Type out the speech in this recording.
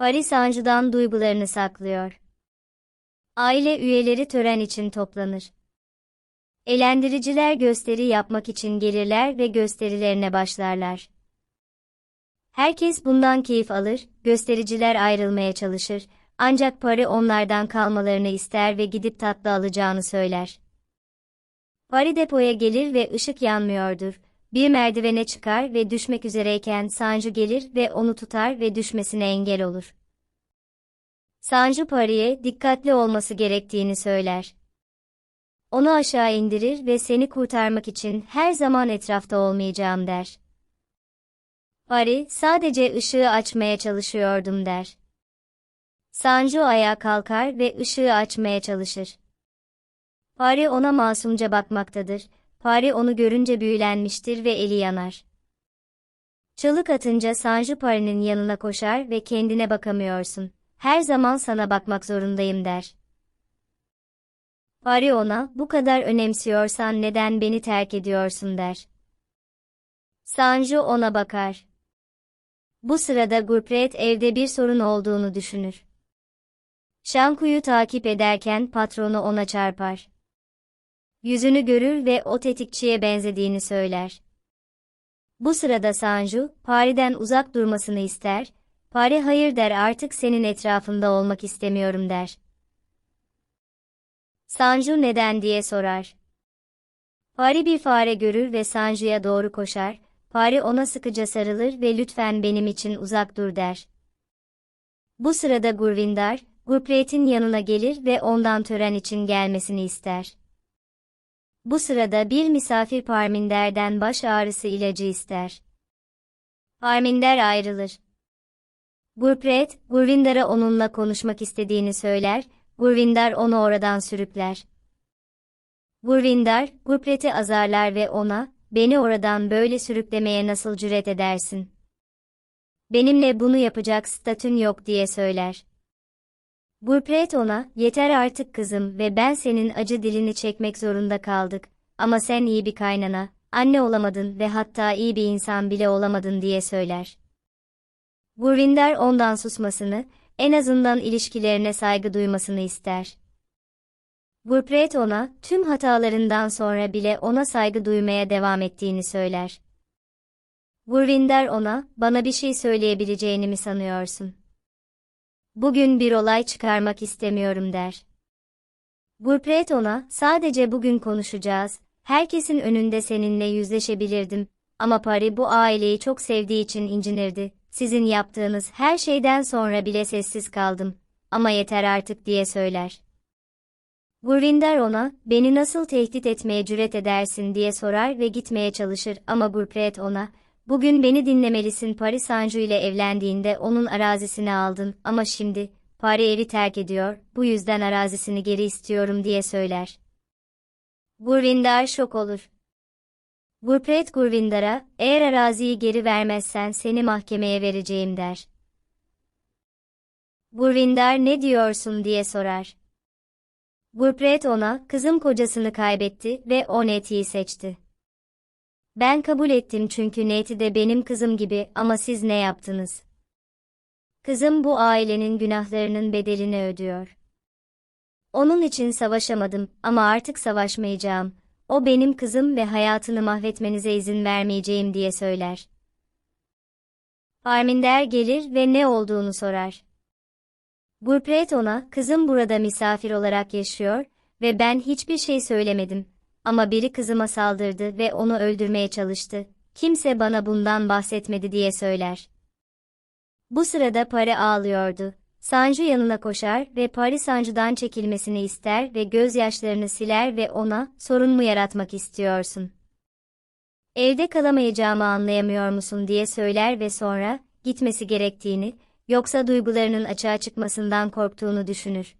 Pari Sancı'dan duygularını saklıyor. Aile üyeleri tören için toplanır. Eğlendiriciler gösteri yapmak için gelirler ve gösterilerine başlarlar. Herkes bundan keyif alır, göstericiler ayrılmaya çalışır, ancak Pari onlardan kalmalarını ister ve gidip tatlı alacağını söyler. Pari depoya gelir ve ışık yanmıyordur. Bir merdivene çıkar ve düşmek üzereyken Sanju gelir ve onu tutar ve düşmesine engel olur. Sanju Pari'ye dikkatli olması gerektiğini söyler. Onu aşağı indirir ve seni kurtarmak için her zaman etrafta olmayacağım der. Pari, sadece ışığı açmaya çalışıyordum der. Sanju ayağa kalkar ve ışığı açmaya çalışır. Pari ona masumca bakmaktadır. Pari onu görünce büyülenmiştir ve eli yanar. Çığlık atınca Sanju Pari'nin yanına koşar ve kendine bakamıyorsun. Her zaman sana bakmak zorundayım der. Pari ona, bu kadar önemsiyorsan neden beni terk ediyorsun der. Sanju ona bakar. Bu sırada Gurpret evde bir sorun olduğunu düşünür. Şanku'yu takip ederken patronu ona çarpar. Yüzünü görür ve o tetikçiye benzediğini söyler. Bu sırada Sanju, Pari'den uzak durmasını ister, Pari hayır der artık senin etrafında olmak istemiyorum der. Sanju neden diye sorar. Pari bir fare görür ve Sanju'ya doğru koşar, Pari ona sıkıca sarılır ve lütfen benim için uzak dur der. Bu sırada Gurvindar, Gurpret'in yanına gelir ve ondan tören için gelmesini ister. Bu sırada bir misafir Parminder'den baş ağrısı ilacı ister. Parminder ayrılır. Gurpret, Gurvindar'a onunla konuşmak istediğini söyler, Gurvindar onu oradan sürükler. Gurvindar, Gurpret'i azarlar ve ona, beni oradan böyle sürüklemeye nasıl cüret edersin? Benimle bunu yapacak statün yok diye söyler. Gurpret ona, yeter artık kızım ve ben senin acı dilini çekmek zorunda kaldık. Ama sen iyi bir kaynana, anne olamadın ve hatta iyi bir insan bile olamadın diye söyler. Gurvinder ondan susmasını, en azından ilişkilerine saygı duymasını ister. Gurpret ona, tüm hatalarından sonra bile ona saygı duymaya devam ettiğini söyler. Gurvinder ona, bana bir şey söyleyebileceğini mi sanıyorsun? Bugün bir olay çıkarmak istemiyorum der. Gurpret ona, sadece bugün konuşacağız, herkesin önünde seninle yüzleşebilirdim, ama Pari bu aileyi çok sevdiği için incinirdi, sizin yaptığınız her şeyden sonra bile sessiz kaldım, ama yeter artık diye söyler. Gurvinder ona, beni nasıl tehdit etmeye cüret edersin diye sorar ve gitmeye çalışır. Ama Gurpret ona, bugün beni dinlemelisin Pari Sanju ile evlendiğinde onun arazisini aldın ama şimdi, Pari evi terk ediyor, bu yüzden arazisini geri istiyorum diye söyler. Gurvinder şok olur. Gurpret Gurvindar'a, eğer araziyi geri vermezsen seni mahkemeye vereceğim der. Gurvindar ne diyorsun diye sorar. Gurpret ona, kızım kocasını kaybetti ve o Neti'yi seçti. Ben kabul ettim çünkü Neti de benim kızım gibi ama siz ne yaptınız? Kızım bu ailenin günahlarının bedelini ödüyor. Onun için savaşamadım ama artık savaşmayacağım. O benim kızım ve hayatını mahvetmenize izin vermeyeceğim diye söyler. Parminder gelir ve ne olduğunu sorar. Gurpret ona, kızım burada misafir olarak yaşıyor ve ben hiçbir şey söylemedim. Ama biri kızıma saldırdı ve onu öldürmeye çalıştı. Kimse bana bundan bahsetmedi diye söyler. Bu sırada Pari ağlıyordu. Sanju yanına koşar ve Pari Sanju'dan çekilmesini ister ve gözyaşlarını siler ve ona, sorun mu yaratmak istiyorsun? Evde kalamayacağımı anlayamıyor musun diye söyler ve sonra, gitmesi gerektiğini, yoksa duygularının açığa çıkmasından korktuğunu düşünür.